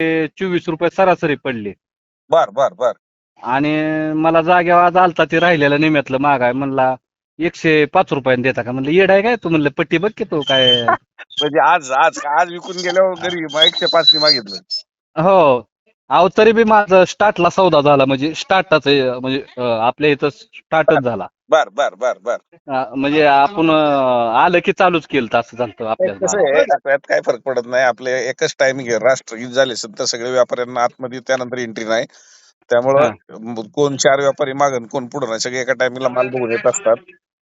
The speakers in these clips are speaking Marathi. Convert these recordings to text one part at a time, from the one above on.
चोवीस रुपये सरासरी पडली. बर बर बर. आणि मला जागेवर आज आलता ते राहिलेलं निम्यातलं मागाय म्हणला एकशे पाच रुपयाने देता का? म्हणलं येड आहे काय तू? म्हणलं पट्टी बघ की तू काय. म्हणजे आज आज आज विकून गेल्यावर घरी एकशे पाचनी मागितलं. हो. अहो तरी बी माझं स्टार्टला सौदा झाला. म्हणजे स्टार्टच म्हणजे आपल्या इथं स्टार्टच झाला. बर बर बर बर. अं, म्हणजे आपण अं, आलं की चालूच केलं असं झालं कसं आपल्याला. आहे त्यात काय फरक पडत नाही. आपले एकच टायमिंग आहे राष्ट्रगीत झाले तर सगळे व्यापाऱ्यांना आतमध्ये त्यानंतर एंट्री नाही. त्यामुळं म- कोण चार व्यापारी मागन कोण पुढे नाही. सगळे एका टायमिंगला माल बघून येत असतात.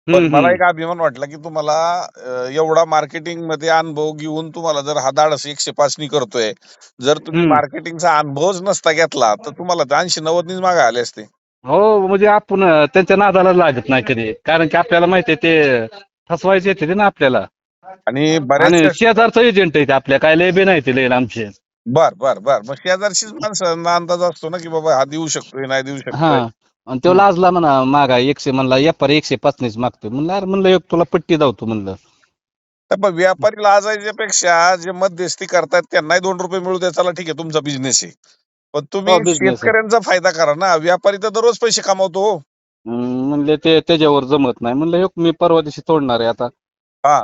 पण हम्म, मला हम्म. एक अभिमान वाटला की तुम्हाला अं, एवढा मार्केटिंगमध्ये अनुभव घेऊन तुम्हाला जर हा धाडस एकशे पाचनी करतोय जर तुम्ही हम्म. मार्केटिंगचा अनुभवच नसता घेतला तर तुम्हाला ऐंशी नव्वदनीच मागे आले असते. हो म्हणजे आपण त्यांच्या नादाला लागत नाही कधी. कारण की आपल्याला माहिती आहे ते फसवायचे येते ना आपल्याला. आणि आणि बऱ्याच शेजारचं एजंट आहे ते आपल्या. काय लय बी नाही ते लय आमचे बर बर बर. मग शेजारशीच माणसांना अंदाज असतो ना की बाबा हा देऊ शकतोय नाही देऊ हा. शकतोय आणि तो लाजला म्हणा मागा एकशे म्हणला व्यापारी एकशे पाचनीच मागतोय. म्हणलं अरे म्हणलं एक तुला पट्टी धावतो म्हणलं. तर व्यापारी लाजायच्या पेक्षा जे मध्यस्थी करतायत त्यांनाही दोन रुपये मिळू द्या चला ठीक आहे तुमचा बिझनेस आहे. पण तुम्ही हो, business आहे. शेतकऱ्यांचा फायदा करा ना व्यापारी तर दररोज पैसे कमावतो हो. हम्म, म्हणले ते त्याच्यावर जमत नाही म्हणलं "ह्यो मी परवा दिवशी तोडणार आहे आता हा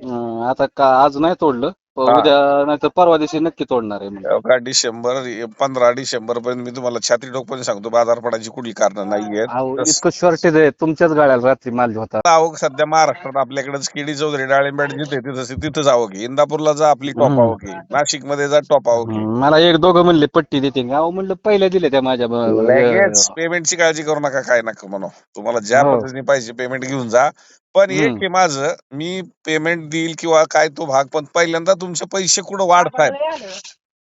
अं, आता का आज नाही तोडलं. उद्या नाही तर परवा दिवशी नक्की तोडणार आहे. का डिसेंबर पंधरा डिसेंबर पर्यंत मी तुम्हाला छाती टोकपणे सांगतो बाजार पडायची कुठली कारण अहो, तस- इतकं शॉर्टेज आहे तुमच्याच गाड्याला रात्री माल होता. आवक सध्या महाराष्ट्रात आपल्याकडेच केडी चौधरी डाळिंबॅट जिथे तिथं तिथंच आवक आहे. इंदापूरला जा आपली टॉप हम्म. आवक आहे. नाशिकमध्ये जा टॉप आवक आहे. हम्म, मला एक दोघं म्हणले पट्टी देते. का अहो म्हणलं पहिल्या दिले त्या माझ्या ब- लगेच पेमेंटची काळजी करू नका काय नका म्हणू. तुम्हाला ज्या हो. पद्धतीने पाहिजे पेमेंट घेऊन जा पण एक हम्म. आहे माझं मी पेमेंट देईल किंवा काय तो भाग पण पहिल्यांदा तुमचे पैसे कुठं वाढतायत?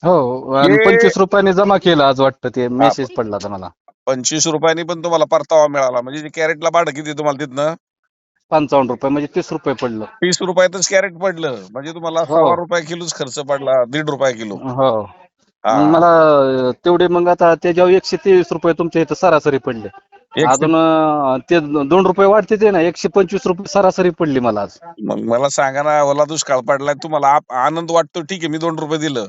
हो आणि हे- पंचवीस रुपयाने जमा केलं आज वाटतं ते मेसेज पडला होता मला. पंचवीस रुपयांनी पण तुम्हाला परतावा मिळाला. म्हणजे कॅरेटला भाडं किती तुम्हाला तिथनं? पंचावन्न रुपये म्हणजे तीस रुपये पडलं. तीस रुपयातच कॅरेट पडलं. म्हणजे तुम्हाला हो. सव्वा रुपये किलोच खर्च पडला दीड रुपये किलो. हो. हा. मला अं, तेवढे मग आता त्याच्यावर एकशे तेवीस रुपये तुमच्या इथं सरासरी पडले. अजून अं, ते दोन रुपये वाढते ते ना एकशे पंचवीस रुपये सरासरी पडली मला आज. मग मला सांगा ना ओला दुष्काळ पडलाय तुम्हाला आप- आनंद वाटतो ठीक आहे मी दोन रुपये दिलं.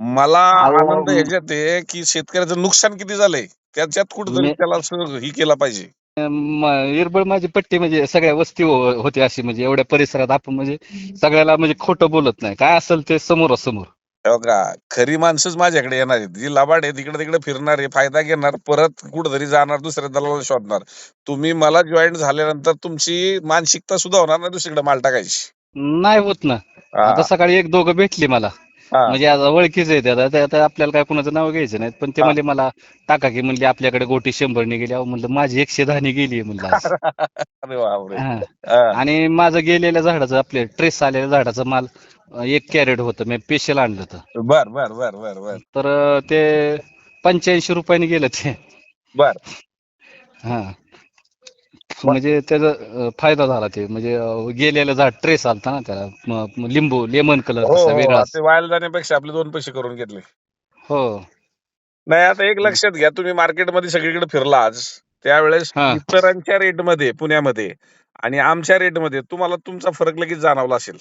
मला अहो, आनंद ह्याच्यात आहे की शेतकऱ्याचं नुकसान किती झालंय? त्याच्यात कुठेतरी मी- त्याला असं ही केला पाहिजे. म- इरबळ माझी पट्टी म्हणजे सगळ्या वस्ती हो- होती अशी म्हणजे एवढ्या परिसरात आपण म्हणजे सगळ्याला म्हणजे खोटं बोलत नाही. काय असेल ते समोरासमोर. हे बघा खरी माणसंच माझ्याकडे येणार आहेत जी लबाड आहे तिकडे तिकडे फिरणार आहे फायदा घेणार परत कुठेतरी जाणार दुसऱ्या दलाला शोधणार. तुम्ही मला जॉईन झाल्यानंतर तुमची मानसिकता सुद्धा होणार ना दुसरीकडे माल टाकायची नाही होत ना. हा, आता सकाळी एक दोघं भेटली मला. म्हणजे आता ओळखीच आहे आता ते- आता आपल्याला काय कुणाचं नाव घ्यायचं नाही पण ते. म्हणले मला टाका की म्हणले आपल्याकडे गोटी शंभर गेली. अहो म्हणलं माझी एकशे दहा गेली म्हणलं आज. अरे बापरे. हा. हा. आणि माझं गेलेल्या झाडाचं आपले ट्रेस आलेल्या झाडाचं माल अं, एक कॅरेट होतं. मी स्पेशल आणलं होतं. बर बर बर बर बर. तर अं, ते पंच्याऐंशी रुपयाने गेलं ते. बर. हा. म्हणजे त्याचा फायदा झाला ते. म्हणजे गेलेलं झाड ट्रेस आलता ना त्याला. लिंबू लेमन कलर हो हो वेगळा. ते वाया जाण्यापेक्षा आपले दोन पैसे करून घेतले. हो. नाही आता एक लक्षात घ्या तुम्ही मार्केटमध्ये सगळीकडे फिरला आज. त्यावेळेस हा. इतरांच्या रेटमध्ये पुण्यामध्ये आणि आमच्या रेटमध्ये तुम्हाला तुमचा फरक लगेच जाणवला असेल.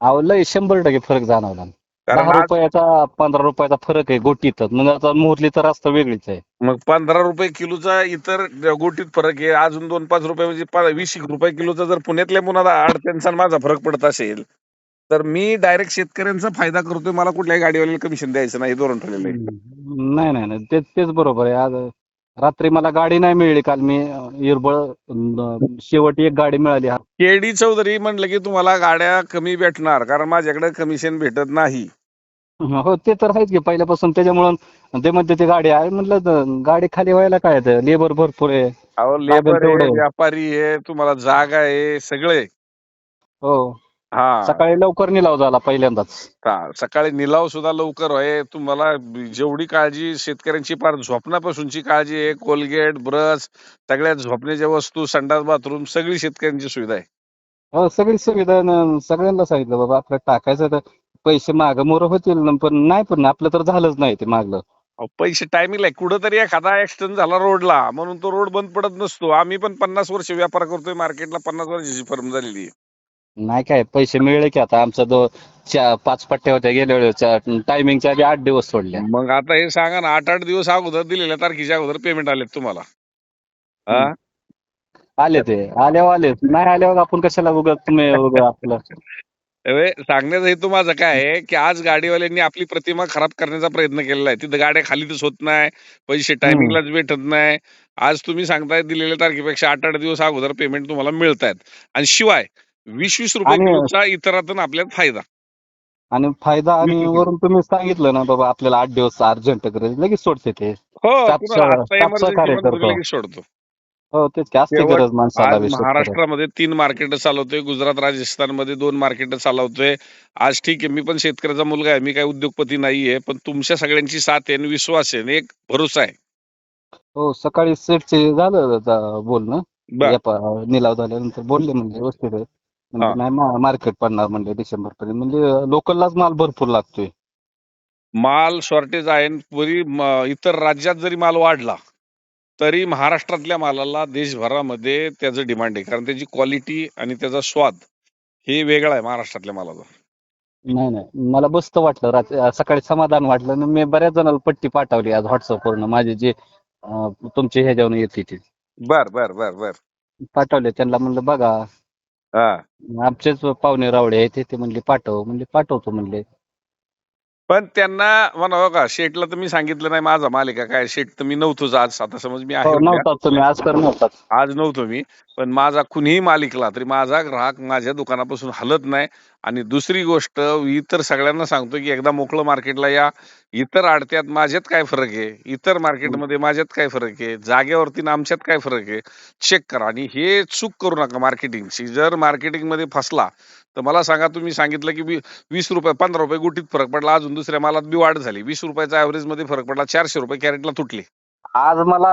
अहो लय शंभर टक्के फरक जाणवला. कारण दहा आज रुपयाचा पंधरा रुपयाचा फरक आहे गोटीत मग आता मोरली तर रस्ता वेगळीच आहे. मग पंधरा रुपये किलोचा इतर गोटीत फरक आहे. अजून दोन पाच रुपये म्हणजे पा- वीस एक रुपये किलोचा जर पुण्यातल्या मुलाला अडचणचा माझा फरक पडत असेल तर मी डायरेक्ट शेतकऱ्यांचा फायदा करतोय. मला कुठल्याही गाडीवाल्याला कमिशन द्यायचं नाही. हे धोरण ठरलेलं आहे. नाही नाही नाही. तेच तेच बरोबर आहे. आज रात्री मला गाडी नाही मिळाली काल. मी इरबळ शेवट एक गाडी मिळाली. केडी चौधरी म्हणलं की तुम्हाला गाड्या कमी भेटणार कारण माझ्याकडे कमिशन भेटत नाही. हो ते तर आहेच की पहिल्यापासून त्याच्यामुळं ते म्हणते ते गाडी आहे. म्हणलं द- गाडी खाली व्हायला काय लेबर भरपूर आहे. अहो लेबर आहे. व्यापारी आहे तुम्हाला जागा आहे सगळे हो. हा. सकाळी लवकर निलाव झाला पहिल्यांदाच. हा, सकाळी निलाव सुद्धा लवकर आहे तुम्हाला जेवढी काळजी शेतकऱ्यांची फार झोपण्यापासूनची काळजी आहे कोलगेट ब्रश सगळ्या झोपण्याच्या वस्तू संडास बाथरूम सगळी शेतकऱ्यांची सुविधा आहे. हो सगळी सुविधा न- सगळ्यांना सांगितलं बाबा आपलं टाकायचं तर पैसे माग मोर होतील न, पण नाही पण आपलं तर झालंच नाही ते मागलं. अहो, पैसे टायमिंगला कुठंतरी एखादा ऍक्सिडेंट झाला रोडला म्हणून तो रोड बंद पडत नसतो. आम्ही पण पन्नास वर्ष व्यापार करतोय मार्केटला पन्नास वर्षाची फर्म झालेली आहे. नाही काय पैसे मिळले की आता आमचा दो चा- पाच पट्ट्या होत्या गेल्या वेळेस टायमिंगच्या आधी आठ दिवस सोडल्या. मग आता हे सांगा ना आठ आठ दिवस अगोदर दिलेल्या तारखेच्या अगोदर पेमेंट आलेत तुम्हाला. हा? आले ते आल्यावर आले. नाही आल्यावर आपण कशाला उगा तुम्ही उगा आपलं? अरे, सांगण्याचा हेतू माझा काय आहे की आज गाडीवाल्यांनी आपली प्रतिमा खराब करण्याचा प्रयत्न केलेला आहे. तिथं गाड्या खालीच होत नाही पैसे टायमिंगलाच भेटत नाही. आज तुम्ही सांगताय दिलेल्या तारखेपेक्षा आठ आठ दिवस अगोदर पेमेंट तुम्हाला मिळत आहेत आणि शिवाय वीस वीस रुपये आणि- किलोचा इतरातून आपल्याला फायदा आणि फायदा आणि. वरून तुम्ही सांगितलं ना बाबा आपल्याला आठ दिवस अर्जंट गरज लगेच सोडते ते हो आता emergency मध्ये करतो. लगेच सोडतो हो तेच की असते शेवट गरज माणसाला आज. महाराष्ट्रामध्ये तीन मार्केट चालवतोय गुजरात राजस्थानमध्ये दोन मार्केट चालवतोय आज ठीक आहे मी पण शेतकऱ्याचा मुलगा आहे मी काही उद्योगपती नाहीये पण तुमच्या सगळ्यांची साथ आहे आणि विश्वास आहे आणि एक भरोसा आहे हो सकाळी सेटचे झालं आता बोलणं बर व्यापार निलाव झाल्यानंतर बोलले म्हणजे व्यवस्थित आहे. म्हणजे नाही मार्केट पडणार म्हणजे डिसेंबर पर्यंत म्हणजे लोकललाच माल भरपूर लागतोय. माल शॉर्टेज आहे म- इतर राज्यात जरी माल वाढला तरी महाराष्ट्रातल्या मालाला देशभरामध्ये त्याचं डिमांड आहे. कारण त्याची क्वालिटी आणि त्याचा स्वाद हे वेगळा आहे महाराष्ट्रातल्या मालाचा. नाही नाही. मला मस्त वाटलं. सकाळी समाधान वाटलं. आणि मी बऱ्याच जणांना पट्टी पाठवली आज व्हॉट्सअप वरून माझे जे तुमचे ह्याच्यावरून येते ते. बर बर बर बर. पाठवले. त्यांना म्हणलं बघा हा. आमचेच पाहुणे रावळे आहेत ते म्हणले पाठव म्हणले पाठवतो म्हणले. पण त्यांना म्हणा का शेटला तर मी सांगितलं नाही माझा माल आहे का काय शेट तर मी नव्हतोच आज आता समज मी आहे हो उद्या. नव्हता तुम्ही आज तर नव्हता. आज नव्हतो मी पण माझा कुणीही मालिकला तरी माझा ग्राहक माझ्या दुकानापासून हलत नाही. आणि दुसरी गोष्ट इतर सगळ्यांना सांगतो की एकदा मोकळं मार्केटला या. इतर आडत्यात माझ्यात काय फरक आहे? इतर मार्केटमध्ये माझ्यात काय फरक आहे? जागेवरती आणि आमच्यात काय फरक आहे? चेक करा. आणि हे चूक करू नका मार्केटिंगची जर मार्केटिंगमध्ये फसला तर मला सांगा तुम्ही सांगितलं की वीस रुपये पंधरा रुपये गुटीत फरक पडला. अजून दुसऱ्या मालात बी वाढ झाली. वीस रुपयाचा ऍव्हरेजमध्ये फरक पडला. चारशे रुपये कॅरेटला तुटले. आज मला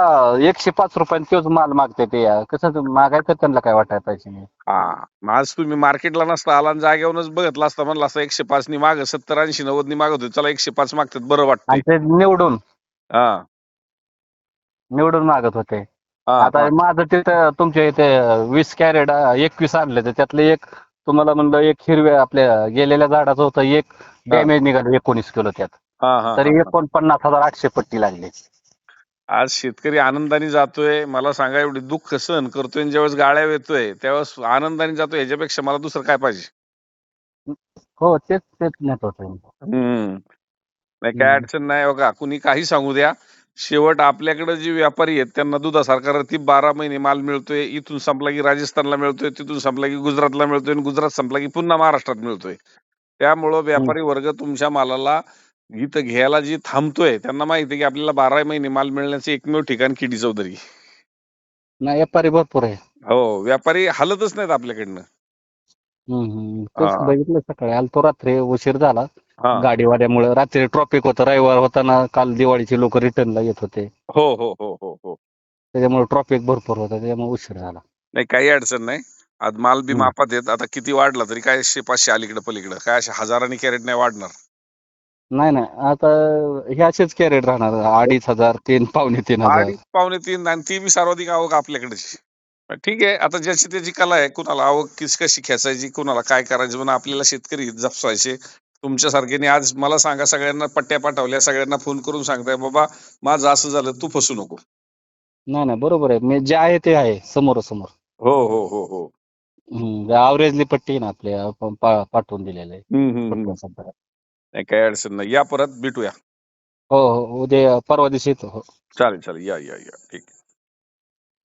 एकशे पाच रुपयाने तोच माल मागते ते. कसं मागायचं त्यांना काय वाटायला पाहिजे नाही. हा. आज तुम्ही मार्केटला नसता आला आणि जागेवरूनच बघितला असता म्हणला असता एकशे पाच नि माग सत्तर ऐंशी नव्वद नि मागत होते चला एकशे पाच मागतात. बरं वाटतंय. आणि ते निवडून. हा. निवडून मागत होते. हा, आता. माझं तिथं तुमच्या इथे वीस कॅरेट एकवीस आणले तर त्यातले एक तुम्हाला म्हणलं एक हिरव्या आपल्या गेलेल्या झाडाचं होतं एक डॅमेज निघालं एकोणीस किलो त्यात. हा, हा, तरी हा. एकोणपन्नास हजार आठशे पट्टी लागली. आज शेतकरी आनंदाने जातोय. मला सांगा एवढी दुःख सहन करतोय आणि ज्यावेळेस गाळ्या येतोय त्यावेळेस आनंदाने जातोय ह्याच्यापेक्षा मला दुसरं काय पाहिजे? हो तेच तेच महत्वाचं आहे. हम्म. नाही काय. अडचण नाही. बघा कुणी काही सांगू द्या. शेवट आपल्याकडे जे व्यापारी आहेत त्यांना दुधासारखा रतीब बारा महिने माल मिळतोय इथून संपला की राजस्थानला मिळतोय तिथून संपला की गुजरातला मिळतोय आणि गुजरात संपला की पुन्हा महाराष्ट्रात मिळतोय. त्यामुळं व्यापारी वर्ग तुमच्या मालाला इथं घ्यायला जी थांबतोय त्यांना माहिती आहे की आपल्याला बारा महिने माल मिळण्याचं एकमेव ठिकाण किडी चौधरी. नाही व्यापारी भरपूर आहे. हो व्यापारी हलतच नाहीत आपल्याकडनं. बघितलं सकाळी. आलतो रात्री उशीर झाला. हा. गाडीवाल्यामुळे रात्री ट्रॉफिक होतं. रविवार होता ना काल दिवाळीचे लोक रिटर्नला येत होते. हो हो हो हो हो. त्याच्यामुळे ट्रॉफिक भरपूर होतं. त्याच्यामुळे उशीर झाला. नाही काही अडचण नाही. आज माल बी हम्म. मापात येत. आता किती वाढला तरी काय शे पाचशे अलीकडे पलीकडे. काय अशे हजारांनी कॅरेट नाही वाढणार. नाही नाही. आता हे असेच कॅरेट राहणार. अडीच हजार तीन पावणे तीन हजार. पावणे तीन आणि ती बी सर्वाधिक आवक आपल्याकडेची. पण ठीक आहे. आता ज्याची त्याची कला आहे कुणाला आवक किस कशी खेचायची कुणाला काय करायचं म्हणून आपल्याला शेतकरी जपसायचे. तुमच्यासारख्याने आज मला सांगा सगळ्यांना पट्ट्या पाठवल्या सगळ्यांना फोन करून सांगताय बाबा माझं असं झालं तू फसू नको. नाही नाही बरोबर आहे. मी जे आहे ते आहे समोरासमोर. हो हो हो हो. आवरेजली पट्टी ना आपल्या पाठवून दिलेलं. नाही काही अडचण नाही. या परत भेटूया. हो हो उद्या परवा दिवशी येतो. हो. चालेल चालेल. या या या. ठीक आहे.